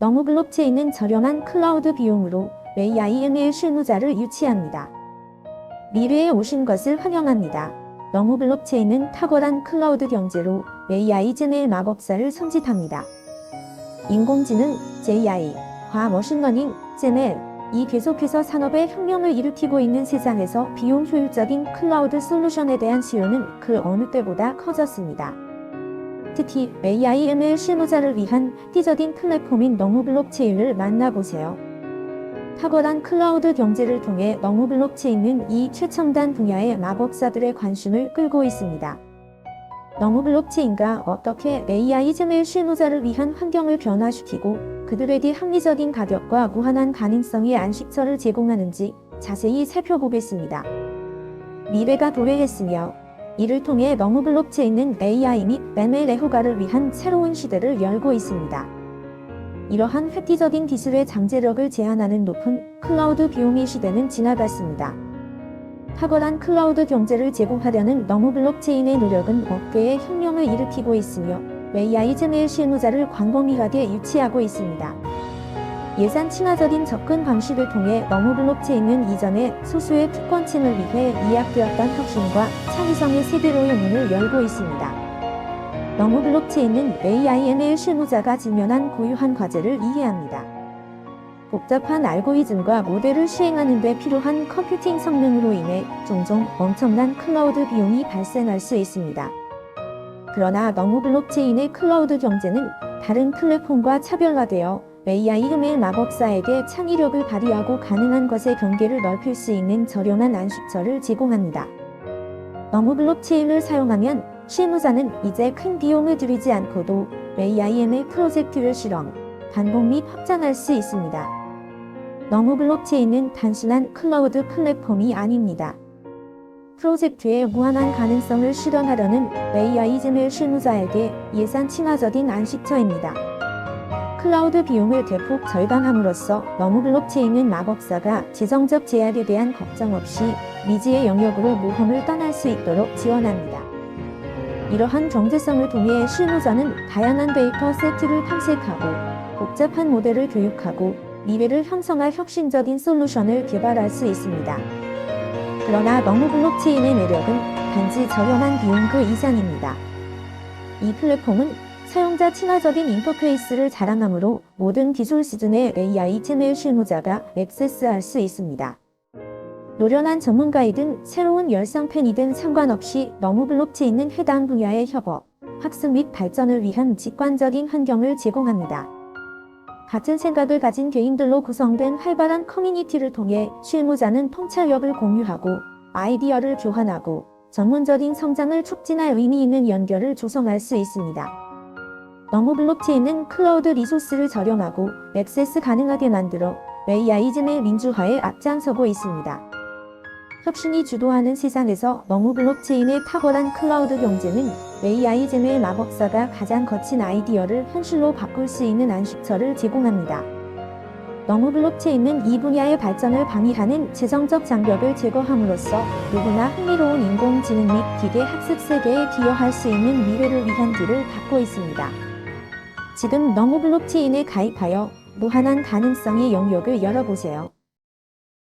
너무 블록체인은 저렴한 클라우드 비용으로 AIML 실무자를 유치합니다. 미래에 오신 것을 환영합니다. 너무 블록체인은 탁월한 클라우드 경제로 AIGML 마법사를 손짓합니다. 인공지능, JI, 과학 머신러닝, GML, 이 계속해서 산업의 혁명을 일으키고 있는 세상에서 비용 효율적인 클라우드 솔루션에 대한 수요는 그 어느 때보다 커졌습니다. 특히 AIML 실무자를 위한 획기적인 플랫폼인 너무 블록체인을 만나보세요. 탁월한 클라우드 경제를 통해 너무 블록체인은 이 최첨단 분야의 마법사들의 관심을 끌고 있습니다. 너무 블록체인과 어떻게 AI즘의 실무자를 위한 환경을 변화시키고 그들에게 합리적인 가격과 무한한 가능성의 안식처를 제공하는지 자세히 살펴보겠습니다. 미래가 도래했으며 이를 통해 너무 블록체인은 AI 및 ML 애호가를 위한 새로운 시대를 열고 있습니다. 이러한 획기적인 기술의 잠재력을 제한하는 높은 클라우드 비용의 시대는 지나갔습니다. 탁월한 클라우드 경제를 제공하려는 너무 블록체인의 노력은 업계에 혁명을 일으키고 있으며 AI즘의 실무자를 광범위하게 유치하고 있습니다. 예산 친화적인 접근 방식을 통해 너무 블록체인은 이전에 소수의 특권층을 위해 이약되었던 혁신과 창의성의 세대로의 문을 열고 있습니다. 너무 블록체인은 AIML 실무자가 직면한 고유한 과제를 이해합니다. 복잡한 알고리즘과 모델을 시행하는 데 필요한 컴퓨팅 성능으로 인해 종종 엄청난 클라우드 비용이 발생할 수 있습니다. 그러나 너무 블록체인의 클라우드 경제는 다른 플랫폼과 차별화되어 AIML 마법사에게 창의력을 발휘하고 가능한 것의 경계를 넓힐 수 있는 저렴한 안식처를 제공합니다. 너무 블록체인을 사용하면 실무자는 이제 큰 비용을 들이지 않고도 AIML 프로젝트를 실험, 반복 및 확장할 수 있습니다. 너무 블록체인은 단순한 클라우드 플랫폼이 아닙니다. 프로젝트의 무한한 가능성을 실현하려는 AI즘의 실무자에게 예산 친화적인 안식처입니다. 클라우드 비용을 대폭 절감함으로써 너무 블록체인은 마법사가 재정적 제약에 대한 걱정 없이 미지의 영역으로 모험을 떠날 수 있도록 지원합니다. 이러한 경제성을 통해 실무자는 다양한 데이터 세트를 탐색하고 복잡한 모델을 교육하고 미래를 형성할 혁신적인 솔루션을 개발할 수 있습니다. 그러나 너무 블록체인의 매력은 단지 저렴한 비용 그 이상입니다. 이 플랫폼은 사용자 친화적인 인터페이스를 자랑하므로 모든 기술 수준의 AI 채널 실무자가 액세스할 수 있습니다. 노련한 전문가이든 새로운 열성 팬이든 상관없이 너무 블록체인은 해당 분야의 협업, 학습 및 발전을 위한 직관적인 환경을 제공합니다. 같은 생각을 가진 개인들로 구성된 활발한 커뮤니티를 통해 실무자는 통찰력을 공유하고 아이디어를 교환하고 전문적인 성장을 촉진할 의미 있는 연결을 조성할 수 있습니다. 너무 블록체인은 클라우드 리소스를 저렴하고 액세스 가능하게 만들어 AI즘의 민주화에 앞장서고 있습니다. 혁신이 주도하는 세상에서 너무 블록체인의 탁월한 클라우드 경제는 AI즘의 마법사가 가장 거친 아이디어를 현실로 바꿀 수 있는 안식처를 제공합니다. 너무 블록체인은 이 분야의 발전을 방해하는 재정적 장벽을 제거함으로써 누구나 흥미로운 인공지능 및 기계 학습 세계에 기여할 수 있는 미래를 위한 길을 닫고 있습니다. 지금 너무 블록체인에 가입하여 무한한 가능성의 영역을 열어보세요.